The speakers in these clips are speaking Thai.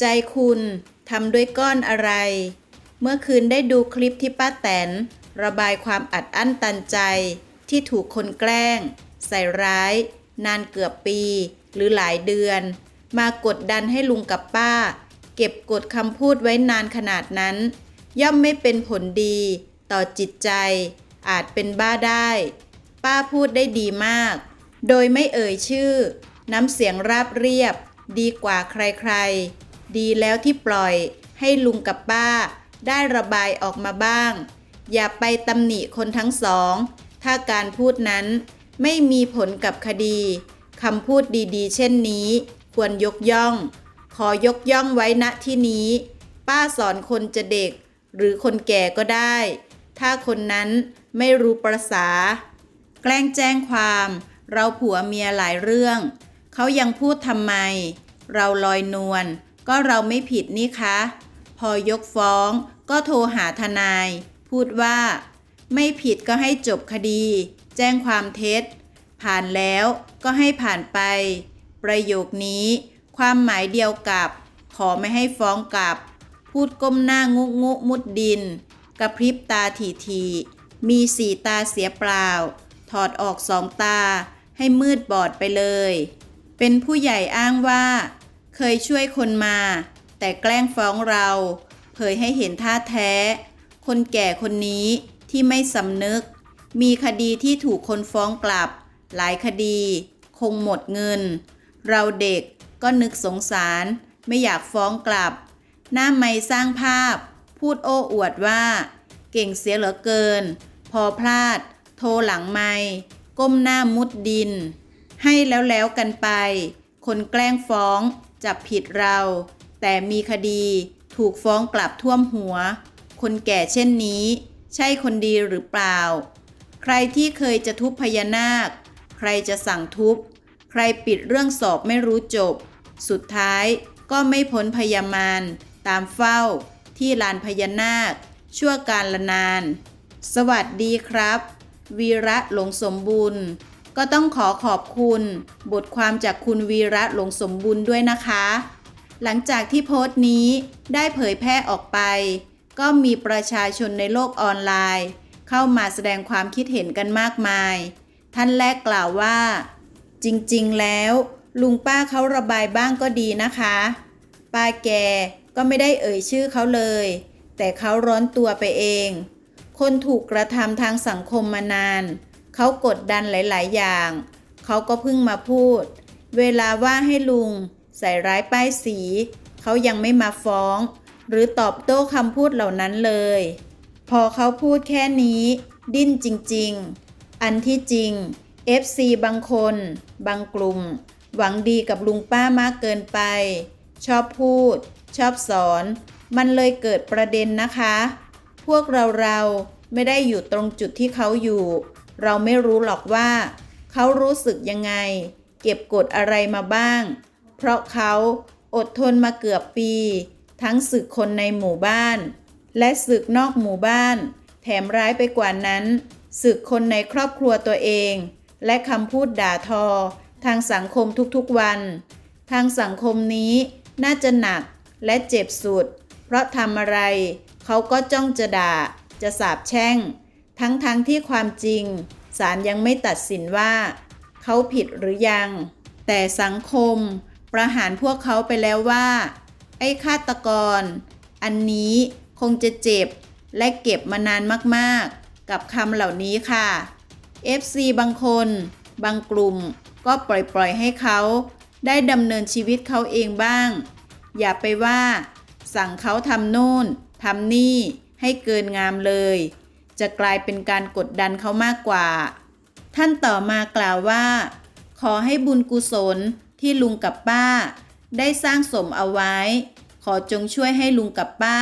ใจคุณทำด้วยก้อนอะไร เมื่อคืนได้ดูคลิปที่ป้าแตน ระบายความอัดอั้นตันใจ ที่ถูกคนแกล้ง ใส่ร้าย นานเกือบปี หรือหลายเดือน มากดดันให้ลุงกับป้า เก็บกดคำพูดไว้นานขนาดนั้น ย่อมไม่เป็นผลดี ต่อจิตใจ อาจเป็นบ้าได้ ป้าพูดได้ดีมาก โดยไม่เอ่ยชื่อ น้ำเสียงราบเรียบ ดีกว่าใครๆ ดีแล้วที่ปล่อยให้ลุงกับป้า ได้ระบายออกมาบ้าง อย่าไปตำหนิคนทั้งสอง ถ้าการพูดนั้นไม่มีผลกับคดีคำพูดดีๆ เช่นนี้ ควรยกย่อง ขอยกย่องไว้ณที่นี้ ป้าสอนคนจะเด็ก หรือคนแก่ก็ได้ ถ้าคนนั้นไม่รู้ประษา แกล้งแจ้งความ เราผัวเมียหลายเรื่อง เขายังพูดทำไม เราลอยนวล ก็เราไม่ผิดนี่คะ พอยกฟ้องก็โทรหาทนาย พูดว่า ไม่ผิดก็ให้จบคดี แจ้งความเท็จ ผ่านแล้วก็ให้ผ่านไป ประโยคนี้ ความหมายเดียวกับ ขอไม่ให้ฟ้องกลับ พูดก้มหน้างุกงุมุดดิน กระพริบตาทีทีมีสีตาเสียเปล่า ถอดออกสองตาให้มืดบอดไปเลย เป็นผู้ใหญ่อ้างว่า เคยช่วยคนมา แต่แกล้งฟ้องเรา เผยให้เห็นท่าแท้ คนแก่คนนี้ที่ไม่สำนึก มีคดีที่ถูกคนฟ้องกลับ หลายคดี คงหมดเงิน เราเด็กก็นึกสงสารไม่อยากฟ้องกลับ หน้าไม่สร้างภาพ พูดโอ้อวดว่า เก่งเสียเหลือเกิน พอพลาด โทรหลังไม่ก้มหน้ามุดดิน ให้แล้วแล้วกันไป คนแกล้งฟ้อง จับผิดเรา แต่มีคดีถูกฟ้องกลับท่วมหัว คนแก่เช่นนี้ ใช่คนดีหรือเปล่า ใครที่เคยจะทุบพญานาค ใครจะสั่งทุบ ใครปิดเรื่องสอบไม่รู้จบ สุดท้ายก็ไม่พ้นพยามารตามเฝ้า ที่ลานพญานาค ชั่วการละนาน สวัสดีครับ วีระหลงสมบูรณ์ ก็ต้องขอขอบคุณบทความจากคุณวีระหลงสมบูรณ์ด้วยนะคะ หลังจากที่โพสต์นี้ได้เผยแพร่ออกไป ก็มีประชาชนในโลกออนไลน์ เข้ามาแสดงความคิดเห็นกันมากมาย ท่านแรกกล่าวว่า จริงๆ แล้ว ลุงป้าเขาระบายบ้างก็ดีนะคะ ป้าแกก็ไม่ได้เอ่ยชื่อเขาเลย แต่เขาร้อนตัวไปเอง คนถูกกระทำทางสังคมมานาน เขากดดันหลาย ๆ อย่าง เขาก็เพิ่งมาพูด เวลาว่าให้ลุง ใส่ร้ายป้ายสี เขายังไม่มาฟ้อง หรือตอบโต้คำพูดเหล่านั้นเลย พอเขาพูดแค่นี้ ดิ้นจริง ๆ อันที่จริง FC บางคน บางกลุ่ม หวังดีกับลุงป้ามากเกินไป ชอบพูด ชอบสอน มันเลยเกิดประเด็นนะคะ พวกเราเราไม่ได้อยู่ตรงจุดที่เขาอยู่ เราไม่รู้หรอกว่าเขารู้สึกยังไง เก็บกดอะไรมาบ้าง เพราะเขาอดทนมาเกือบปี ทั้งศึกคนในหมู่บ้าน และศึกนอกหมู่บ้าน แถมร้ายไปกว่านั้นศึกคนในครอบครัวตัวเอง และคำพูดด่าทอ ทางสังคมทุกๆวัน ทางสังคมนี้น่าจะหนักและเจ็บสุด เพราะทำอะไร เขาก็จ้องจะด่า จะสาบแช่ง ทั้งๆทที่ความจริงศาลยังไม่ตัดสินว่า เขาผิดหรือยัง แต่สังคมประหารพวกเขาไปแล้วว่า ไอ้ฆาตกร อันนี้คงจะเจ็บและเก็บมานานมากๆ กับคำเหล่านี้ค่ะ FC บางคน บางกลุ่มก็ปล่อยๆให้เขาได้ดำเนินชีวิตเขาเองบ้าง อย่าไปว่า สั่งเขาทำโน่นทำนี่ให้เกินงามเลย จะกลายเป็นการกดดันเขามากกว่า ท่านต่อมากล่าวว่า ขอให้บุญกุศลที่ลุงกับป้า ได้สร้างสมเอาไว้ ขอจงช่วยให้ลุงกับป้า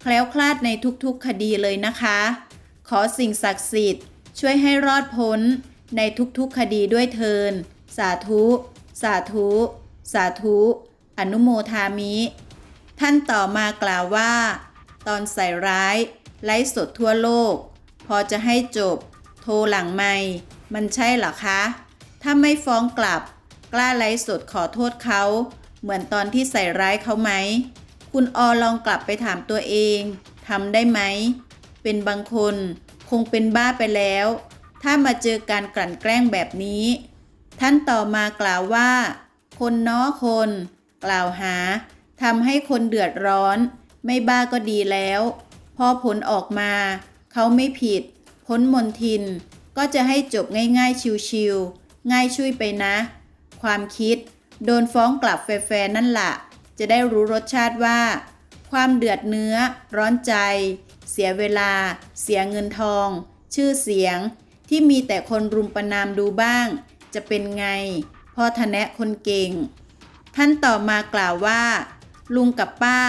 แคล้วคลาดในทุกๆคดีเลยนะคะ ขอสิ่งศักดิ์สิทธิ์ ช่วยให้รอดพ้นในทุกๆคดีด้วยเทิน สาธุ สาธุ สาธุ อนุโมทามิ ท่านต่อมากล่าวว่า ตอนใส่ร้าย ไลฟ์สดทั่วโลก พอจะให้จบ โทรหลังไม่มันใช่เหรอคะ ถ้าไม่ฟ้องกลับ กล้าไลฟ์สดขอโทษเขา เหมือนตอนที่ใส่ร้ายเขาไหม คุณอลองกลับไปถามตัวเองทำได้ไหม เป็นบางคนคงเป็นบ้าไปแล้ว ถ้ามาเจอการกลั่นแกล้งแบบนี้ ท่านต่อมากล่าวว่า คนน้อคน กล่าวหาทำให้คนเดือดร้อน ไม่บ้าก็ดีแล้ว ผลออกมา เขาไม่ผิด พ้นมนทิน ก็จะให้จบง่ายๆชิวๆง่ายช่วยไปนะ ความคิด โดนฟ้องกลับแฟร์ๆนั่นละจะได้รู้รสชาติว่า ความเดือดเนื้อ ร้อนใจ เสียเวลา เสียเงินทอง ชื่อเสียง ที่มีแต่คนรุมประนามดูบ้าง จะเป็นไง พ่อทะแนะคนเก่ง ท่านต่อมากล่าวว่า ลุงกับป้า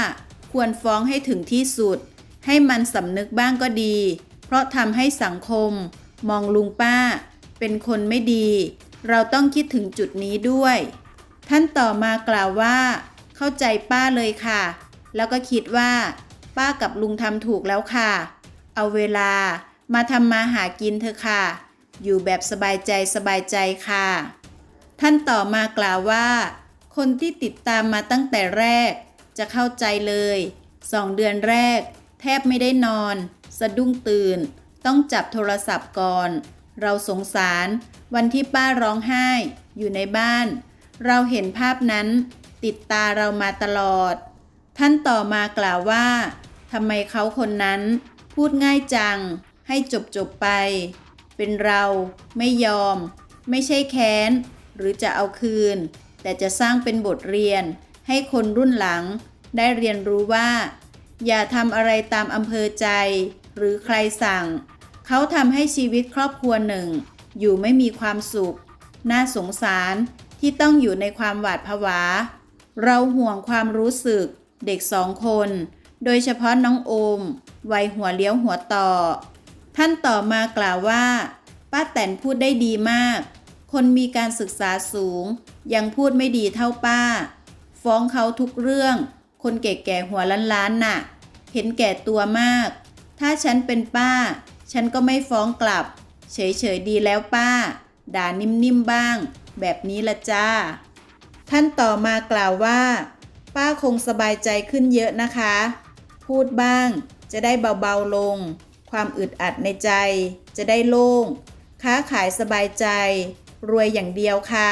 ควรฟ้องให้ถึงที่สุด ให้มันสำนึกบ้างก็ดี เพราะทำให้สังคม มองลุงป้า เป็นคนไม่ดี เราต้องคิดถึงจุดนี้ด้วย ท่านต่อมากล่าวว่า เข้าใจป้าเลยค่ะ แล้วก็คิดว่า ป้ากับลุงทำถูกแล้วค่ะ เอาเวลามาทำมาหากินเถอะค่ะ อยู่แบบสบายใจสบายใจค่ะ ท่านต่อมากล่าวว่า คนที่ติดตามมาตั้งแต่แรก จะเข้าใจเลยสองเดือนแรก แทบไม่ได้นอน สะดุ้งตื่น ต้องจับโทรศัพท์ก่อน เราสงสารวันที่ป้าร้องไห้ อยู่ในบ้าน เราเห็นภาพนั้น ติดตาเรามาตลอด ท่านต่อมากล่าวว่าทำไมเขาคนนั้น พูดง่ายจัง ให้จบจบไป เป็นเราไม่ยอม ไม่ใช่แค้น หรือจะเอาคืน แต่จะสร้างเป็นบทเรียน ให้คนรุ่นหลัง ได้เรียนรู้ว่า อย่าทำอะไรตามอำเภอใจ หรือใครสั่ง เขาทำให้ชีวิตครอบครัวหนึ่ง อยู่ไม่มีความสุข น่าสงสารที่ต้องอยู่ในความหวาดผวา เราห่วงความรู้สึก เด็กสองคน โดยเฉพาะน้องโอม วัยหัวเลี้ยวหัวต่อ ท่านต่อมากล่าวว่า ป้าแตนพูดได้ดีมาก คนมีการศึกษาสูง ยังพูดไม่ดีเท่าป้า ฟ้องเขาทุกเรื่อง คนแก่ๆหัวล้านๆน่ะ เห็นแก่ตัวมาก ถ้าฉันเป็นป้า ฉันก็ไม่ฟ้องกลับ เฉยๆดีแล้วป้า ด่านิ่มๆบ้าง แบบนี้ละจ้า ท่านต่อมากล่าวว่า ป้าคงสบายใจขึ้นเยอะนะคะ พูดบ้างจะได้เบาๆลง ความอึดอัดในใจ จะได้โล่ง ค้าขายสบายใจ รวยอย่างเดียวค่ะ